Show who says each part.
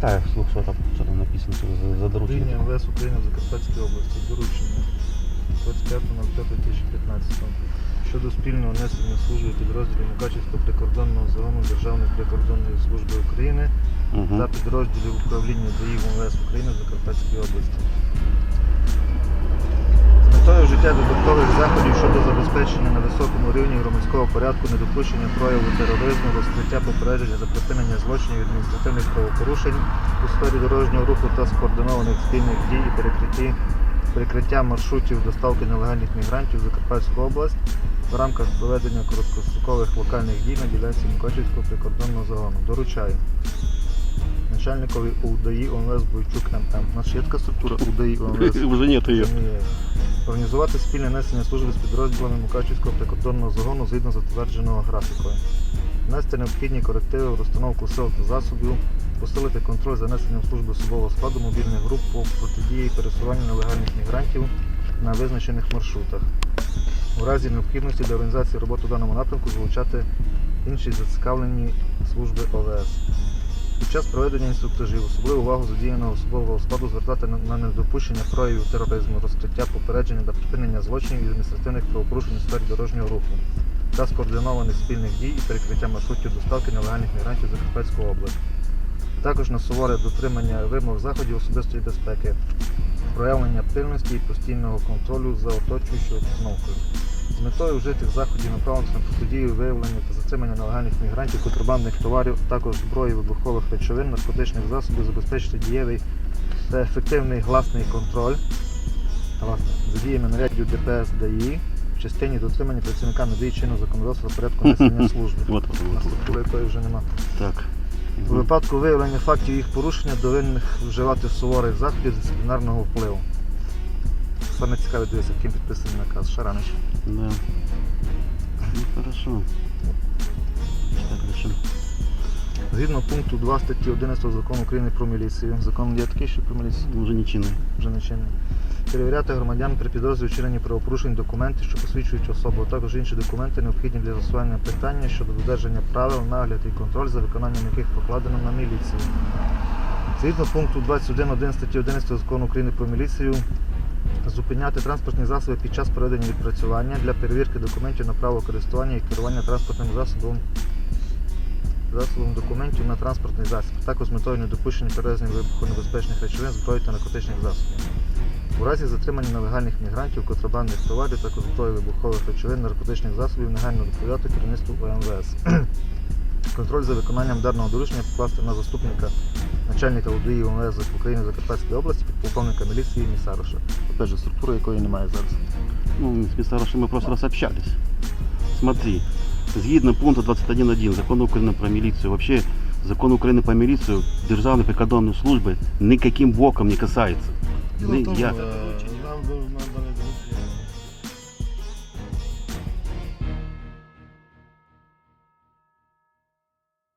Speaker 1: Прочитаю вслух, що там, що там написано, що за, за доручення.
Speaker 2: Лінія МВС України в Закарпатській області. Доручення 25.05.2015 щодо спільного внесення служби підрозділів Мукачівського прикордонного загону Державної прикордонної служби України
Speaker 1: Угу.
Speaker 2: та підрозділів управління ДАІ МВС України в Закарпатській області. Метою вжиття додаткових заходів щодо забезпечення на високому рівні громадського порядку, недопущення прояву тероризму, розкриття попередження за припинення злочинів адміністративних правопорушень у сфері дорожнього руху та скоординованих спільних дій і перекритті, перекриття маршрутів доставки нелегальних мігрантів в Закарпатську область в рамках проведення короткострокових локальних дій на ділянці Микочівського прикордонного загону. Доручаю начальникові УДАІ ОМВС Бойчук ММ. У нас є така структура УДАІ ОМВС.
Speaker 1: Уже нет ее.
Speaker 2: Ні. Організувати спільне несення служби з підрозділами Мукачівського прикордонного загону згідно затвердженого графікою. Внести необхідні корективи в розстановку сил та засобів, посилити контроль за несенням служби особового складу мобільних груп по протидії пересуванню нелегальних мігрантів на визначених маршрутах. У разі необхідності для організації роботи в даному напрямку залучати інші зацікавлені служби ОВС. Під час проведення інструктажів особливу увагу задіяного особового складу звертати на- недопущення проявів тероризму, розкриття попередження та припинення злочинів і адміністративних правопорушень у сфері дорожнього руху та скоординованих спільних дій і перекриття маршрутів доставки нелегальних мігрантів в Закарпатську область. Також на суворе дотримання вимог заходів особистої безпеки, проявлення пильності і постійного контролю за оточуючою обстановкою. З метою вжитих заходів направлених на протидію виявлення та затримання нелегальних мігрантів, контрабандних товарів, а також зброї, вибухових речовин, наркотичних засобів, забезпечити дієвий та ефективний гласний контроль гласне, за діями нарядів ДПС ДАІ в частині дотримання працівниками ДАІ чинного законодавства в порядку несення служби. Структури якої вже нема.
Speaker 1: Так.
Speaker 2: У випадку виявлення фактів їх порушення до винних вживати суворих заходів дисциплінарного впливу. Саме цікаве дивися, ким підписаний наказ Шаранич.
Speaker 1: Да. Ну, хорошо. Так, дальше.
Speaker 2: Згідно пункту 2 статті 11 закону України про міліцію. Закон є такий, що про міліцію
Speaker 1: Уже не чинный.
Speaker 2: вже не чинний. Перевіряти громадян при підозрі вчиненні правопорушень документи, що посвідчують особу, а також інші документи, необхідні для засування питання щодо додержання правил, нагляд і контроль, за виконанням яких покладено на міліцію. Згідно пункту 21.1 статті 11 закону України про міліцію, зупиняти транспортні засоби під час проведення відпрацювання для перевірки документів на право користування і керування транспортним засобом засобом документів на транспортний засіб, також з метою недопущення перевезення вибухонебезпечних речовин, зброї та наркотичних засобів. У разі затримання нелегальних мігрантів, контрабандних товарів, також зброї вибухових речовин, наркотичних засобів негайно доповідати керівництву ОМВС. Контроль за виконанням даного доручення покласти на заступника начальника УДІ УМС України Закарпатської області, підполковника міліції Місароша. Опять же, структури якої немає зараз.
Speaker 1: Ну, с Місарошем ми просто прошлый раз общались. Смотри, згідно пункту 21.1 закону України про міліцію, вообще закон України про міліцію Державної прикордонної служби ніяким боком не касається.
Speaker 2: Ні,
Speaker 1: я-
Speaker 2: нам,